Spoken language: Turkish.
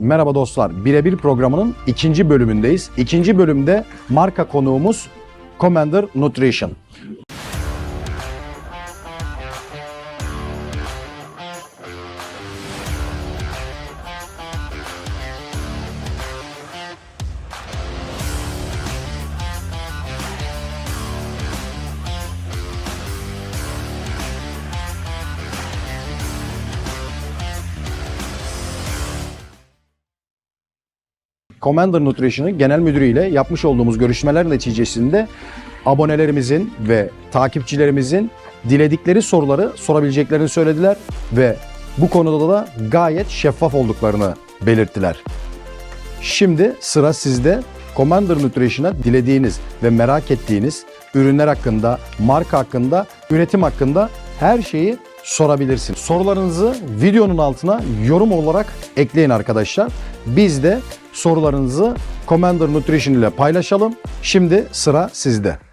Merhaba dostlar. Birebir programının ikinci bölümündeyiz. İkinci bölümde marka konuğumuz Commander Nutrition. Commander Nutrition'ın genel müdürü ile yapmış olduğumuz görüşmeler neticesinde abonelerimizin ve takipçilerimizin diledikleri soruları sorabileceklerini söylediler ve bu konuda da gayet şeffaf olduklarını belirttiler. Şimdi sıra sizde. Commander Nutrition'a dilediğiniz ve merak ettiğiniz ürünler hakkında, marka hakkında, üretim hakkında her şeyi sorabilirsiniz. Sorularınızı videonun altına yorum olarak ekleyin arkadaşlar. Biz de sorularınızı Commander Nutrition ile paylaşalım. Şimdi sıra sizde.